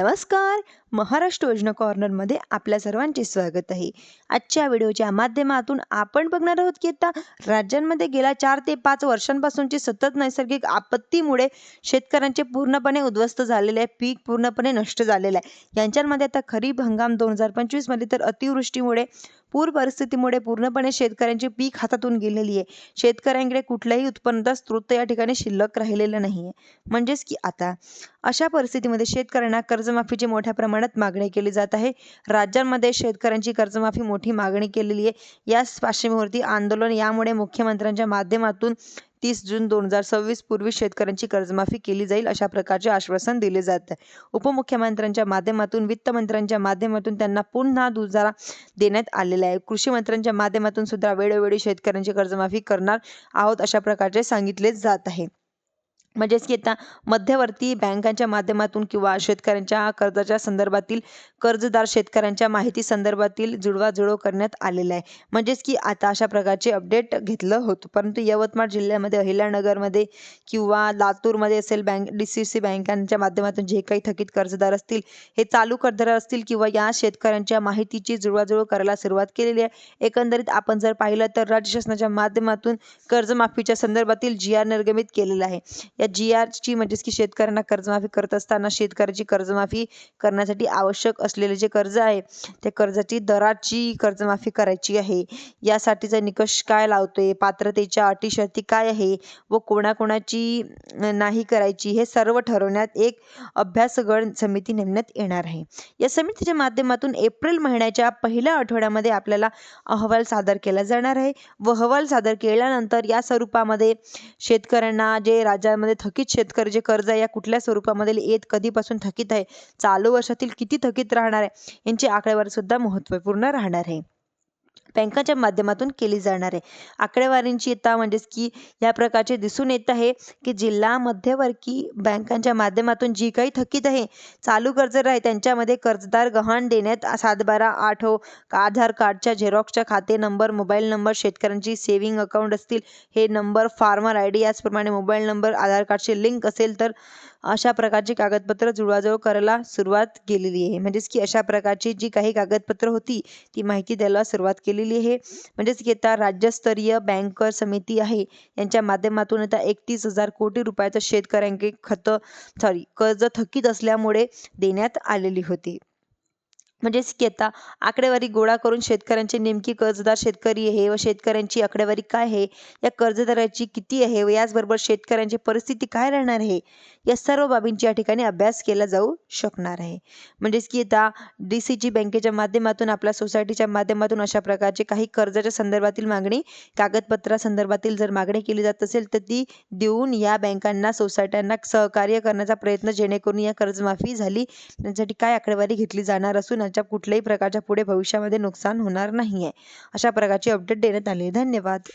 नमस्कार. महाराष्ट्र योजना कॉर्नरमध्ये आपल्या सर्वांचे स्वागत आहे. आजच्या व्हिडिओच्या माध्यमातून आपण बघणार आहोत की आता राज्यांमध्ये गेल्या चार ते पाच वर्षांपासूनची सतत नैसर्गिक आपत्तीमुळे शेतकऱ्यांचे पूर्णपणे उद्ध्वस्त झालेले आहे. पीक पूर्णपणे नष्ट झालेलं आहे. यांच्यामध्ये आता खरीप हंगाम दोन हजार पंचवीसमध्ये तर अतिवृष्टीमुळे पूर परिस्थितीमुळे पूर्णपणे शेतकऱ्यांची पीक हातातून गेलेली आहे. शेतकऱ्यांकडे कुठल्याही उत्पन्नाचा स्रोत या ठिकाणी शिल्लक राहिलेला नाही आहे म्हणजेच की आता अशा परिस्थितीमध्ये शेतकऱ्यांना कर्जमाफीची मोठ्या प्रमाणात मागणी केली जात आहे. राज्यांमध्ये शेतकऱ्यांची कर्जमाफी मोठी मागणी केलेली आहे. याच पार्श्वभूमीवरती आंदोलन यामुळे मुख्यमंत्र्यांच्या माध्यमातून तीस जून दोन हजार सव्वीस पूर्वी शेतकऱ्यांची कर्जमाफी केली जाईल अशा प्रकारचे आश्वासन दिले जात. आहे उपमुख्यमंत्र्यांच्या माध्यमातून वित्तमंत्र्यांच्या माध्यमातून त्यांना पुन्हा दुजारा देण्यात आलेला आहे. कृषी मंत्र्यांच्या माध्यमातून सुद्धा वेळोवेळी शेतकऱ्यांची कर्जमाफी करणार आहोत अशा प्रकारचे सांगितले जात आहे. म्हणजेच की आता मध्यवर्ती बँकांच्या माध्यमातून किंवा शेतकऱ्यांच्या कर्जाच्या संदर्भातील कर्जदार शेतकऱ्यांच्या माहिती संदर्भातील जुळवाजुळव करण्यात आलेला आहे. म्हणजेच की आता अशा प्रकारचे अपडेट घेतलं होतं. परंतु यवतमाळ जिल्ह्यामध्ये अहिल्यानगरमध्ये किंवा लातूरमध्ये असेल बँक डी सी सी बँकांच्या माध्यमातून जे काही थकीत कर्जदार असतील हे चालू कर्जदार असतील किंवा या शेतकऱ्यांच्या माहितीची जुळवाजुळव करायला सुरुवात केलेली आहे. एकंदरीत आपण जर पाहिलं तर राज्य शासनाच्या माध्यमातून कर्जमाफीच्या संदर्भातील जी आर निर्गमित केलेला आहे. या जी आरची म्हणजेच की शेतकऱ्यांना कर्जमाफी करत असताना शेतकऱ्याची कर्जमाफी करण्यासाठी आवश्यक असलेले जे कर्ज आहे त्या कर्जाची दराची कर्जमाफी करायची आहे. यासाठीचा निकष काय लावतोय? पात्रतेच्या अटी शर्ती काय आहे? व कोणाकोणाची नाही करायची? हे सर्व ठरवण्यात एक अभ्यासगण समिती नेमण्यात येणार आहे. या समितीच्या माध्यमातून एप्रिल महिन्याच्या पहिल्या आठवड्यामध्ये आपल्याला अहवाल सादर केला जाणार आहे. व अहवाल सादर केल्यानंतर या स्वरूपामध्ये शेतकऱ्यांना जे राज्यामध्ये थकीत शेतकरी जे कर्ज आहे या कुठल्या स्वरूपामध्ये येत कधीपासून थकीत आहे चालू वर्षातील किती थकीत राहणार आहे यांची आकडेवारी सुद्धा महत्त्वपूर्ण राहणार आहे. बँकांच्या माध्यमातून केली जाणार आहे. आकडेवारींची येता म्हणजेच की या प्रकारचे दिसून येत आहे की जिल्हा मध्यवर्ती बँकांच्या माध्यमातून जी काही थकीत आहे चालू कर्जदार आहे त्यांच्यामध्ये कर्जदार गहाण देण्यात सातबारा आठ हो. आधार कार्डच्या झेरॉक्सच्या खाते नंबर मोबाईल नंबर शेतकऱ्यांची सेव्हिंग अकाउंट असतील हे नंबर फार्मर आय डी याचप्रमाणे मोबाईल नंबर आधार कार्डची लिंक असेल तर अशा प्रकारची कागदपत्र जुळवाजुळव करायला सुरुवात केलेली आहे. म्हणजेच की अशा प्रकारची जी काही कागदपत्र होती ती माहिती द्यायला सुरुवात केली. केलेली आहे. म्हणजेच की आता राज्यस्तरीय बँकर समिती आहे. यांच्या माध्यमातून आता एकतीस हजार कोटी रुपयाचं शेतकऱ्यांचे खतं सॉरी कर्ज थकीत असल्यामुळे देण्यात आलेली होती. म्हणजेच की आता आकडेवारी गोळा करून शेतकऱ्यांचे नेमकी कर्जदार शेतकरी आहे व शेतकऱ्यांची आकडेवारी काय आहे? या कर्जदाराची किती आहे व याचबरोबर शेतकऱ्यांची परिस्थिती काय राहणार आहे? या सर्व बाबींची या ठिकाणी अभ्यास केला जाऊ शकणार आहे. म्हणजेच की आता डी सी जी बँकेच्या माध्यमातून आपल्या सोसायटीच्या माध्यमातून अशा प्रकारचे काही कर्जाच्या संदर्भातील मागणी कागदपत्रा संदर्भातील जर मागणी केली जात असेल तर ती देऊन या बँकांना सोसायट्यांना सहकार्य करण्याचा प्रयत्न जेणेकरून या कर्जमाफी झाली. त्यासाठी काय आकडेवारी घेतली जाणार असून याच्या कुठल्याही प्रकारच्या पुढे भविष्यामध्ये नुकसान होणार नाही आहे अशा प्रकारची अपडेट देण्यात आली. धन्यवाद.